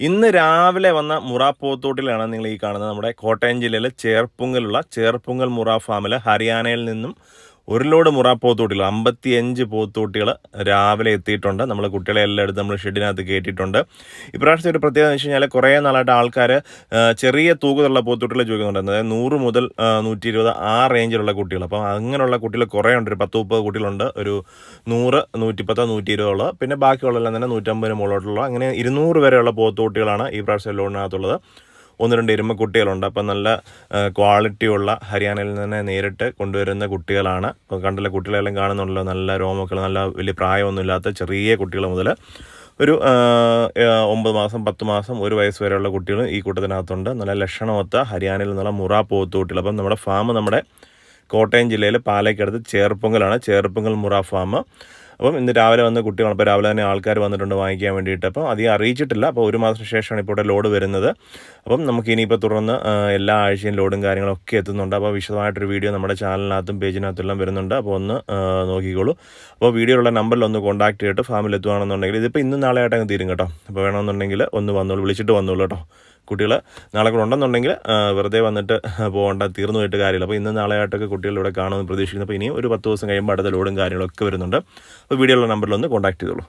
ഇന്ന് രാവിലെ വന്ന മുറ പോത്തോട്ടിലാണ് നിങ്ങൾ ഈ കാണുന്നത്. നമ്മുടെ കോട്ടയം ജില്ലയിലെ ചേർപ്പുങ്കലുള്ള ചേർപ്പുങ്കൽ മുറ ഫാമിൽ ഹരിയാനയിൽ നിന്നും ഒരു ലോഡ് മുറ പോത്തോട്ടികൾ അമ്പത്തിയഞ്ച് പോത്തോട്ടികൾ രാവിലെ എത്തിയിട്ടുണ്ട്. നമ്മൾ കുട്ടികളെ എല്ലാം എടുത്ത് നമ്മൾ ഷെഡിനകത്ത് കയറ്റിയിട്ടുണ്ട് ഇപ്രാവശ്യത്തെ ഒരു പ്രത്യേകത എന്ന് വെച്ച് കഴിഞ്ഞാൽ കുറേ നാളായിട്ട് ആൾക്കാർ ചെറിയ തൂക്കത്തുള്ള പോത്തോട്ടികൾ ചോദിക്കുന്നുണ്ട്. അതായത് നൂറ് മുതൽ നൂറ്റി ഇരുപത് ആ റേഞ്ചിലുള്ള കുട്ടികൾ. അപ്പോൾ അങ്ങനെയുള്ള കുട്ടികൾ കുറേ ഉണ്ട്. ഒരു പത്ത് മുപ്പത് കുട്ടികളുണ്ട്. ഒരു നൂറ് നൂറ്റിപ്പത്ത് നൂറ്റി ഇരുപതുള്ള പിന്നെ ബാക്കിയുള്ളതെല്ലാം തന്നെ നൂറ്റമ്പതിന് മുകളിലോട്ടുള്ള അങ്ങനെ ഇരുന്നൂറ് വരെയുള്ള പോത്തോട്ടികളാണ് ഈ പ്രാവശ്യം ലോണിനകത്തുള്ളത് ഒന്ന് രണ്ട് എരുമ കുട്ടികളുണ്ട്. അപ്പം നല്ല ക്വാളിറ്റിയുള്ള ഹരിയാനയിൽ നിന്ന് നേരിട്ട് കൊണ്ടുവരുന്ന കുട്ടികളാണ്. അപ്പോൾ കണ്ടുള്ള കുട്ടികളെല്ലാം കാണുന്നുണ്ടല്ലോ നല്ല രോമക്കൾ നല്ല വലിയ പ്രായമൊന്നുമില്ലാത്ത ചെറിയ കുട്ടികൾ മുതൽ ഒരു ഒമ്പത് മാസം പത്ത് മാസം ഒരു വയസ്സ് വരെയുള്ള കുട്ടികൾ ഈ കൂട്ടത്തിനകത്തുണ്ട്. നല്ല ലക്ഷണമൊത്ത ഹരിയാനയിൽ നിന്നുള്ള മുറ പോത്തുകുട്ടികൾ. അപ്പം നമ്മുടെ ഫാം നമ്മുടെ കോട്ടയം ജില്ലയിൽ പാലയ്ക്കടുത്ത് ചേർപ്പൊങ്കലാണ്. ചേർപ്പൊങ്കൽ മുറ ഫാം. അപ്പം ഇന്ന് രാവിലെ വന്ന് കുട്ടികൾ അപ്പോൾ രാവിലെ തന്നെ ആൾക്കാർ വന്നിട്ടുണ്ട് വാങ്ങിക്കാൻ വേണ്ടിയിട്ട്. അപ്പം അധികം അറിയിച്ചിട്ടില്ല. അപ്പോൾ ഒരു മാസത്തിന് ശേഷമാണ് ഇപ്പോൾ ഇവിടെ ലോഡ് വരുന്നത്. അപ്പം നമുക്ക് ഇനിയിപ്പോൾ തുടർന്ന് എല്ലാ ആഴ്ചയും ലോഡും കാര്യങ്ങളും ഒക്കെ എത്തുന്നുണ്ട്. അപ്പോൾ വിശദമായിട്ടൊരു വീഡിയോ നമ്മുടെ ചാനലിനകത്തും പേജിനകത്തും എല്ലാം വരുന്നുണ്ട്. അപ്പോൾ ഒന്ന് നോക്കിക്കോളൂ. അപ്പോൾ വീഡിയോയിലുള്ള നമ്പറിൽ ഒന്ന് കോൺടാക്ട് ചെയ്തിട്ട് ഫാമിൽ എത്തുകയാണെന്നുണ്ടെങ്കിൽ ഇതിപ്പോൾ ഇന്നും നാളെ ആയിട്ട് അങ്ങ് തീരും കേട്ടോ. അപ്പോൾ വേണമെന്നുണ്ടെങ്കിൽ ഒന്ന് വന്നോളൂ. വിളിച്ചിട്ട് വന്നോളൂ കേട്ടോ. കുട്ടികൾ നാളെ കൂടെ ഉണ്ടെന്നുണ്ടെങ്കിൽ വെറുതെ വന്നിട്ട് പോകേണ്ട തീർന്നു പോയിട്ട് കാര്യമില്ല. അപ്പോൾ ഇന്ന് നാളെ ആയിട്ടൊക്കെ കുട്ടികൾ ഇവിടെ കാണുമെന്ന് പ്രതീക്ഷിക്കുന്നു. അപ്പോൾ ഇനിയും ഒരു പത്ത് ദിവസം കഴിയുമ്പോൾ അടുത്ത ലോഡും കാര്യങ്ങളൊക്കെ വരുന്നുണ്ട്. അപ്പോൾ വീഡിയോയിലുള്ള നമ്പറിൽ ഒന്ന് കോൺടാക്ട് ചെയ്തോളൂ.